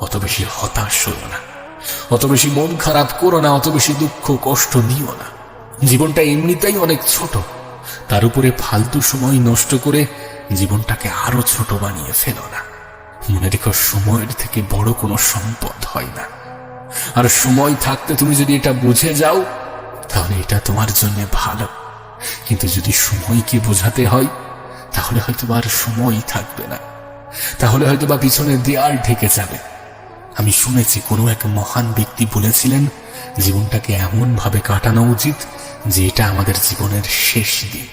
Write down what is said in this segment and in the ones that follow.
অত বেশি হতাশ হও না। অত বেশি মন খারাপ করো না, অত বেশি দুঃখ, কষ্ট নিও না। জীবনটা এমনিতেই অনেক ছোট। তার উপরে ফালতু সময় নষ্ট করে জীবনটাকে আরও ছোট বানিয়ে ফেলো না। মনে রেখো, সময়ের থেকে বড় কোনো সম্পদ হয় না। আর সময় থাকতে তুমি যদি এটা বুঝে যাও, তাহলে এটা তোমার জন্য ভালো। কিন্তু যদি সময়কে বোঝাতে হয়, তাহলে হয়তো আর সময় থাকবে না। তাহলে হয়তো বা পিছনে দেয়াল ঢেকে যাবে। আমি শুনেছি কোনো এক মহান ব্যক্তি বলেছিলেন, জীবনটাকে এমন ভাবে কাটানো উচিত যে এটা আমাদের জীবনের শেষ দিন।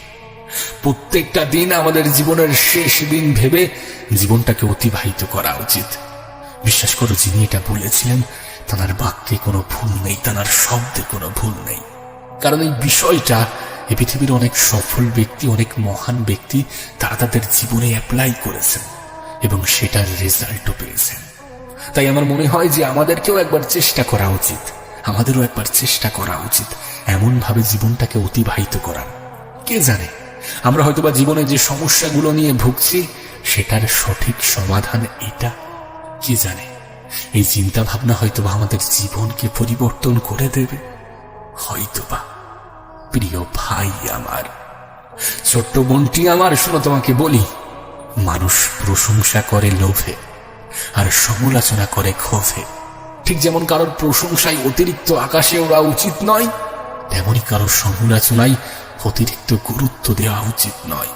প্রত্যেকটা দিন আমাদের জীবনের শেষ দিন ভেবে জীবনটাকে অতিবাহিত করা উচিত। বিশ্বাস করো, যিনি এটা বলেছিলেন, তার বাক্যে কোনো ভুল নেই, তার শব্দে কোনো ভুল নেই। কারণ এই বিষয়টা এ পৃথিবীর অনেক সফল ব্যক্তি, অনেক মহান ব্যক্তি, তারা তাদের জীবনে অ্যাপ্লাই করেছেন এবং সেটার রেজাল্টও পেয়েছেন। তাই আমার মনে হয় যে আমাদেরকেও একবার চেষ্টা করা উচিত। আমাদেরও একবার চেষ্টা করা উচিত এমন ভাবে জীবনটাকে অতিবাহিত করার কে জানে? আমরা হয়তোবা জীবনে যে সমস্যাগুলো নিয়ে ভুগছি, সেটার সঠিক সমাধান এটা। কে জানে? এই চিন্তা ভাবনা হয়তোবা আমাদের জীবনকে পরিবর্তন করে দেবে। হয়তোবা। প্রিয় ভাই আমার, ছোট্ট বোনটি আমার, শোনো তোমাকে বলি, মানুষ প্রশংসা করে লোভে। আর সমালোচনা করে ক্ষোভে। ঠিক যেমন কারোর প্রশংসায় অতিরিক্ত আকাশে ওড়া উচিত নয় তেমনই কারোর সমালোচনায় অতিরিক্ত গুরুত্ব দেওয়া উচিত নয়।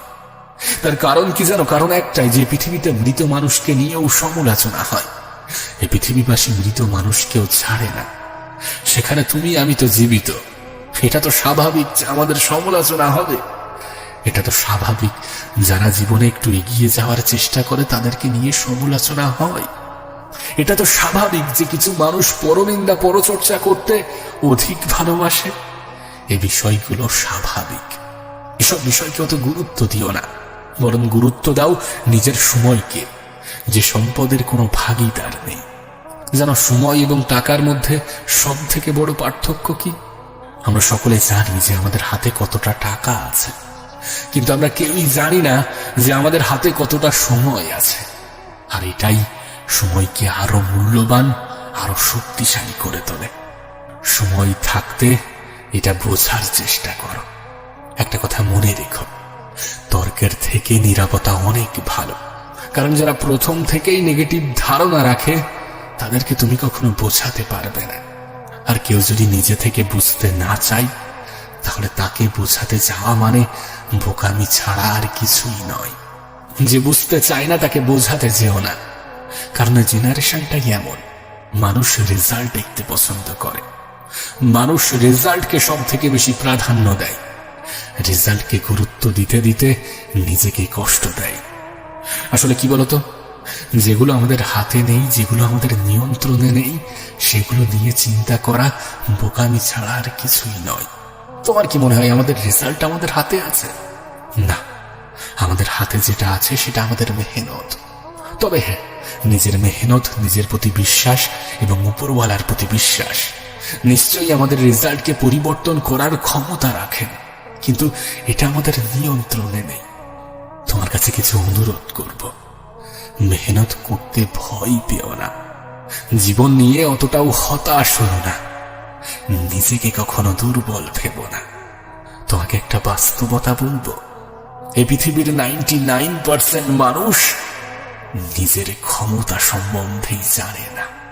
তার কারণ কি জানো কারণ একটাই, যে পৃথিবীতে মৃত মানুষকে নিয়েও সমালোচনা হয়। এই পৃথিবীবাসী মৃত মানুষকেও ছাড়ে না। সেখানে তুমি, আমি তো জীবিত। এটা তো স্বাভাবিক যে আমাদের সমালোচনা হবে। এটা তো স্বাভাবিক। যারা জীবনে একটু এগিয়ে যাওয়ার চেষ্টা করে, তাদেরকে নিয়ে সমালোচনা হয়। এটা তো স্বাভাবিক যে কিছু মানুষ পরনিন্দা, পরচর্চা করতে অধিক ভালোবাসে। এই বিষয়গুলো স্বাভাবিক। এসব বিষয়কে অত গুরুত্ব দিও না। বরং গুরুত্ব দাও নিজের সময়কে। যে সম্পদের কোনো ভাগিদার নেই। যেন সময় এবং টাকার মধ্যে সব থেকে বড় পার্থক্য কি? আমরা সকলে জানি যে আমাদের হাতে কতটা টাকা আছে। কিন্তু আমরা কেউই জানি না যে আমাদের হাতে কতটা সময় আছে। আর এটাই সময়কে আরও মূল্যবান, আরও শক্তিশালী করে তোলে। সময় থাকতে এটা বোঝার চেষ্টা করো। একটা কথা মনে রেখো, তর্কের থেকে নিরাপত্তা অনেক ভালো। কারণ যারা প্রথম থেকেই নেগেটিভ ধারণা রাখে, তাদেরকে তুমি কখনো বোঝাতে পারবে না। আর কেউ যদি নিজে থেকে বুঝতে না চায় তাহলে তাকে বোঝাতে যাওয়া মানে বোকামি ছাড়া আর কিছুই নয়। যে বুঝতে চায় না তাকে বোঝাতে যেও না। কারণ জেনারেশনটাই এমন। মানুষ রেজাল্ট দেখতে পছন্দ করে। মানুষ রেজাল্টকে সব থেকে বেশি প্রাধান্য দেয়। রেজাল্টকে গুরুত্ব দিতে দিতে নিজেকে কষ্ট দেয়। আসলে কি বলতো? যেগুলো আমাদের হাতে নেই, যেগুলো আমাদের নিয়ন্ত্রণে নেই, সেগুলো নিয়ে চিন্তা করা বোকামি ছাড়া আর কিছুই নয়। তোমার কি মনে হয় আমাদের রেজাল্ট আমাদের হাতে আছে? না, আমাদের হাতে যেটা আছে সেটা আমাদের মেহনত। তবে হ্যাঁ নিজের মেহনত, নিজের প্রতি বিশ্বাস এবং উপরওয়ালার প্রতি বিশ্বাস। নিশ্চয়ই আমাদের রেজাল্টকে পরিবর্তন করার ক্ষমতা রাখেন। কিন্তু এটা আমাদের নিয়ন্ত্রণে নেই। তোমার কাছে কিছু অনুরোধ করব। মেহনত করতে ভয় পেও না। জীবন নিয়ে অতটাও হতাশ হলো না। নিজেকে কখনো দুর্বল ভেব না। তোমাকে একটা বাস্তবতা বলব। এ পৃথিবীর নাইনটি নাইন পার্সেন্ট মানুষ নিজের ক্ষমতা সম্বন্ধেই জানে না।